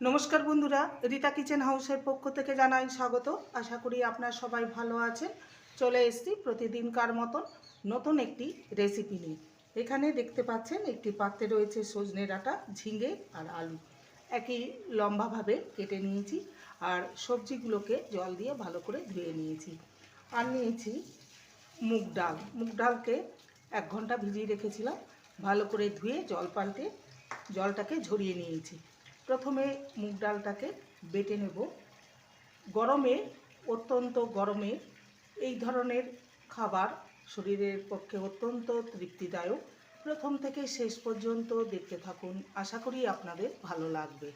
নমস্কার বন্ধুরা, রিতা কিচেন হাউসের পক্ষ থেকে জানাই স্বাগত। আশা করি আপনার সবাই ভালো আছেন। চলে এসছি প্রতিদিনকার মতন নতুন একটি রেসিপি নিয়ে। এখানে দেখতে পাচ্ছেন, একটি পাত্রে রয়েছে সজনে ডাঁটা, ঝিঙে আর আলু। একই লম্বাভাবে কেটে নিয়েছি আর সবজিগুলোকে জল দিয়ে ভালো করে ধুয়ে নিয়েছি। আর নিয়েছি মুগ ডাল। মুগ ডালকে এক ঘণ্টা ভিজিয়ে রেখেছিলাম। ভালো করে ধুয়ে জল পাল্টে জলটাকে ঝরিয়ে নিয়েছি। প্রথমে মুগ ডালটাকে বেটে নেব। গরমে, অত্যন্ত গরমে এই ধরনের খাবার শরীরের পক্ষে অত্যন্ত তৃপ্তিদায়ক। প্রথম থেকে শেষ পর্যন্ত দেখতে থাকুন, আশা করি আপনাদের ভালো লাগবে।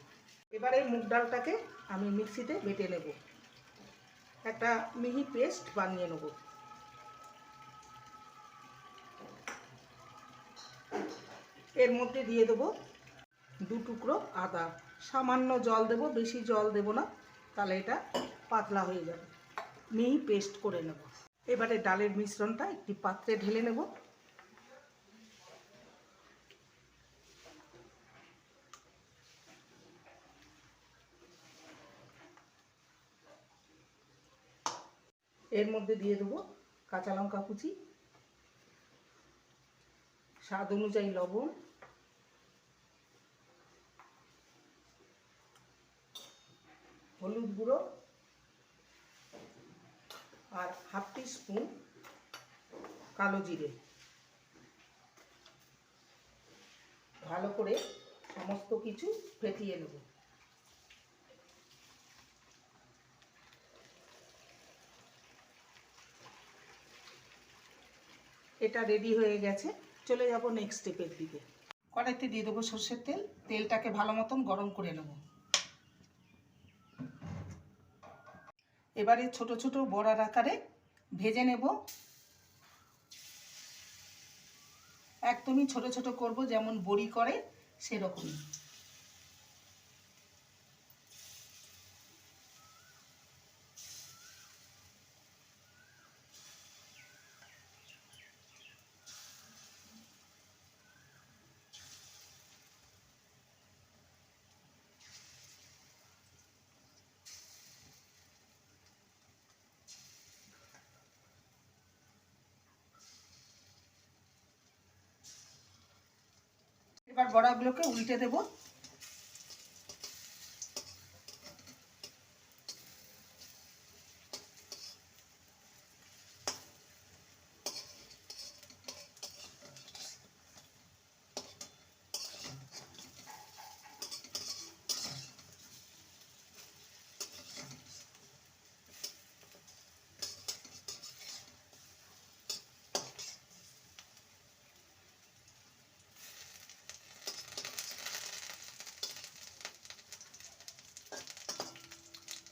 এবারে মুগ ডালটাকে আমি মিক্সিতে বেটে নেব। একটা মিহি পেস্ট বানিয়ে নেব। এর মধ্যে দিয়ে দেবো দু টুকরো আদা। সামান্য জল দেব, বেশি জল দেব না, তাহলে এটা পাতলা হয়ে যাবে। মিহি পেস্ট করে নেব। এবারে ডালের মিশ্রণটা একটি পাত্রে ঢেলে নেব। এর মধ্যে দিয়ে দেবো কাঁচা লঙ্কা কুচি। স্বাদ অনুযায়ী লবণ। হলুদ গুঁড়ো আর হাফ টি স্পুন কালো জিরে। ভালো করে সমস্ত কিছু ফেটিয়ে নেব। এটা রেডি হয়ে গেছে। চলে যাব নেক্সট স্টেপের দিকে। কড়াইতে দিয়ে দেবো সর্ষের তেল। তেলটাকে ভালো মতন গরম করে নেব। এবারে ছোট ছোট বড়ার আকারে ভেজে নেব। একদমই ছোট ছোট করব, যেমন বড়ি করে সেরকমই। এবার বড়াগুলোকে উল্টে দেব।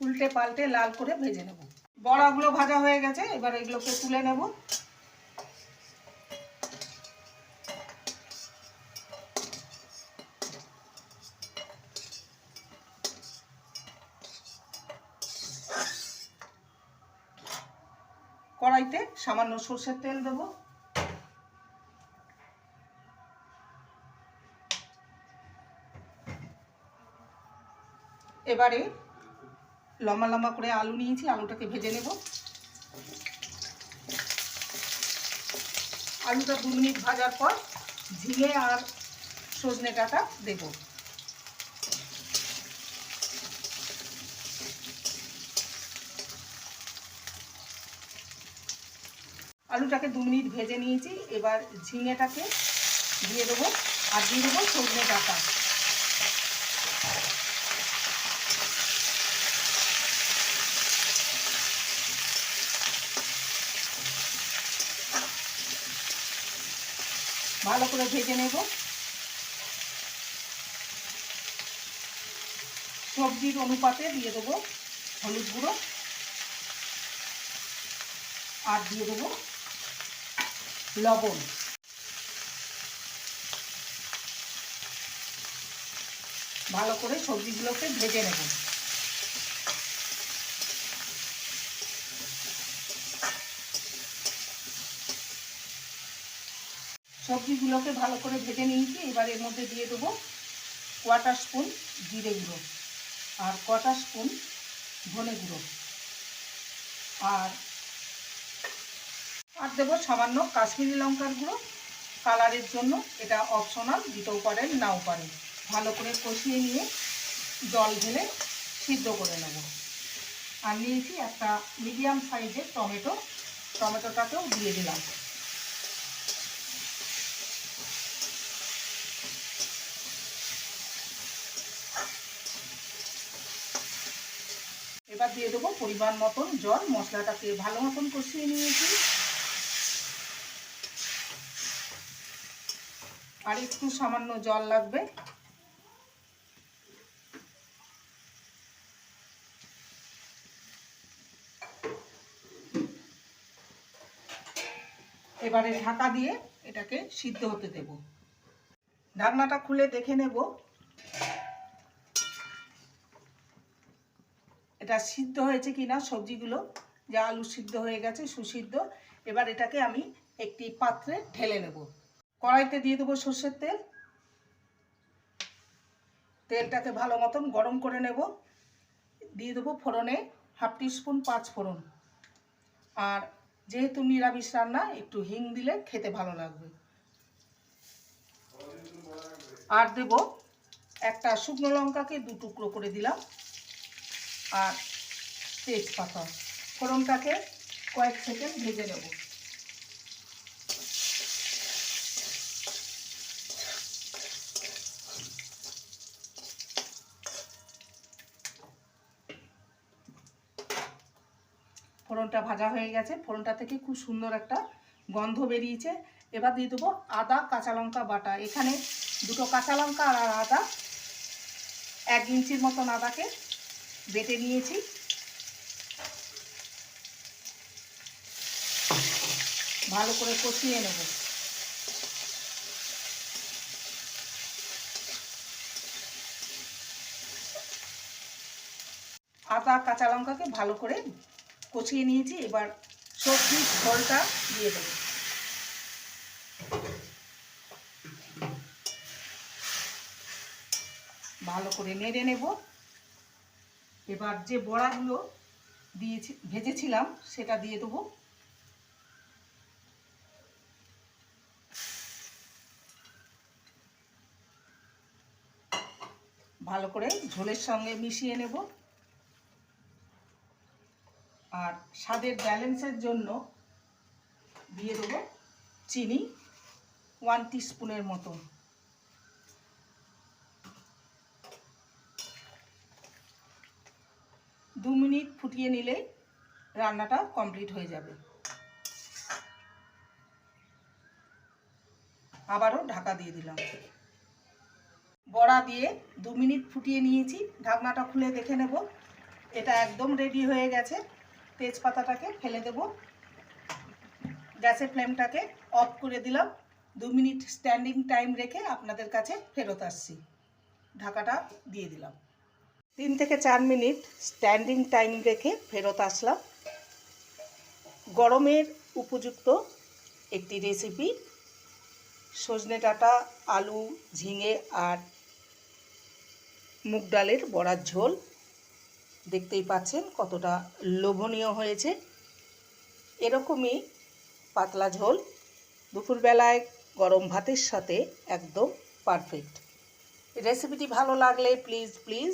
উল্টে পাল্টে লাল করে ভেজে নেব। বড়াগুলো ভাজা হয়ে গেছে, এবার এগুলোকে তুলে নেব। কড়াইতে সামান্য সর্ষের তেল দেবো। এবারে লম্বা লম্বা করে আলু নিয়েছি, আলুটাকে ভেজে নেব। আলুটা দু মিনিট ভাজার পর ঝিঙে আর সজনে ডাঁটা দেব। আলুটাকে দু মিনিট ভেজে নিয়েছি, এবার ঝিঙেটাকে দিয়ে দেবো, আর দিয়ে দেবো সজনে ডাঁটা। ভালো করে ভেজে নেব। সবজির অনুপাতে দিয়ে দেবো হলুদ গুঁড়ো আর দিয়ে দেবো লবণ। ভালো করে সবজিগুলোকে ভেজে নেব। সবজিগুলোকে ভালো করে ভেজে নিয়েছি। এবার এর মধ্যে দিয়ে দেবো কোয়াটার স্পুন, জিরে গুঁড়ো আর কটা স্পুন, ধনে গুঁড়ো। আর আর দেবো সামান্য কাশ্মীরি লঙ্কার গুঁড়ো। কালারের জন্য এটা অপশনাল, দিতেও পারেন, নাও পারেন। ভালো করে কষিয়ে নিয়ে জল ঢেলে সিদ্ধ করে নেব। আর নিয়েছি একটা মিডিয়াম সাইজের টমেটো। টমেটোটাকেও দিয়ে দিলাম। এবার দিয়ে দেবো পরিমাণ মতন জল। মশলাটাকে ভালো মতন কষিয়ে নিয়েছি। আর একটু সামান্য জল লাগবে। এবারে ঢাকা দিয়ে এটাকে সিদ্ধ হতে দেব। ঢাকনাটা খুলে দেখে নেব। এটা সিদ্ধ হয়েছে কি না সবজিগুলো, যে আলু সিদ্ধ হয়ে গেছে, সুসিদ্ধ। এবার এটাকে আমি একটি পাত্রে ঢেলে নেব। কড়াইতে দিয়ে দেবো সর্ষের তেল। তেলটাকে ভালো মতন গরম করে নেব। দিয়ে দেবো ফোড়নে হাফ স্পুন পাঁচ ফোড়ন। আর যেহেতু নিরামিষ রান্না, একটু হিং দিলে খেতে ভালো লাগবে। আর দেব একটা শুকনো লঙ্কাকে দু টুকরো করে দিলাম। আর তেজপাতা। ফোড়নটাকে কয়েক সেকেন্ড ভেজে নেব। ফোড়নটা ভাজা হয়ে গেছে। ফোড়নটা থেকে খুব সুন্দর একটা গন্ধ বেরিয়েছে। এবার দিয়ে দেবো আদা, কাঁচা লঙ্কা বাটা। এখানে দুটো কাঁচা লঙ্কা আর আদা। এক ইঞ্চির মতন আদাকে বেটে নিয়েছি। ভালো করে কষিয়ে নেব। আদা, কাঁচা লঙ্কাকে ভালো করে কষিয়ে নিয়েছি। এবার সবজির ঝোলটা দিয়ে দেবো। ভালো করে নেড়ে নেব। এবার যে বড়াগুলো দিয়েছি, ভেজেছিলাম, সেটা দিয়ে দেবো। ভালো করে ঝোলের সঙ্গে মিশিয়ে নেব। আর স্বাদের ব্যালেন্সের জন্য দিয়ে দেবো চিনি ওয়ান স্পুনের মতো দু মিনিট ফুটিয়ে নিলেই রান্নাটা কমপ্লিট হয়ে যাবে। আবারও ঢাকা দিয়ে দিলাম। বড়া দিয়ে দু মিনিট ফুটিয়ে নিয়েছি। ঢাকনাটা খুলে দেখে নেব। এটা একদম রেডি হয়ে গেছে। তেজপাতাটাকে ফেলে দেব। গ্যাসের ফ্লেমটাকে অফ করে দিলাম। দু মিনিট স্ট্যান্ডিং টাইম রেখে আপনাদের কাছে ফেরত আসছি। ঢাকাটা দিয়ে দিলাম। তিন থেকে চার মিনিট স্ট্যান্ডিং টাইম রেখে ফেরত আসলাম। গরমের উপযুক্ত একটি রেসিপি সজনে ডাঁটা, আলু, ঝিঙে আর মুগ ডালের বড়ার ঝোল। দেখতেই পাচ্ছেন কতটা লোভনীয় হয়েছে। এরকমই পাতলা ঝোল দুপুরবেলায় গরম ভাতের সাথে একদম পারফেক্ট রেসিপিটি ভালো লাগলে প্লিজ প্লিজ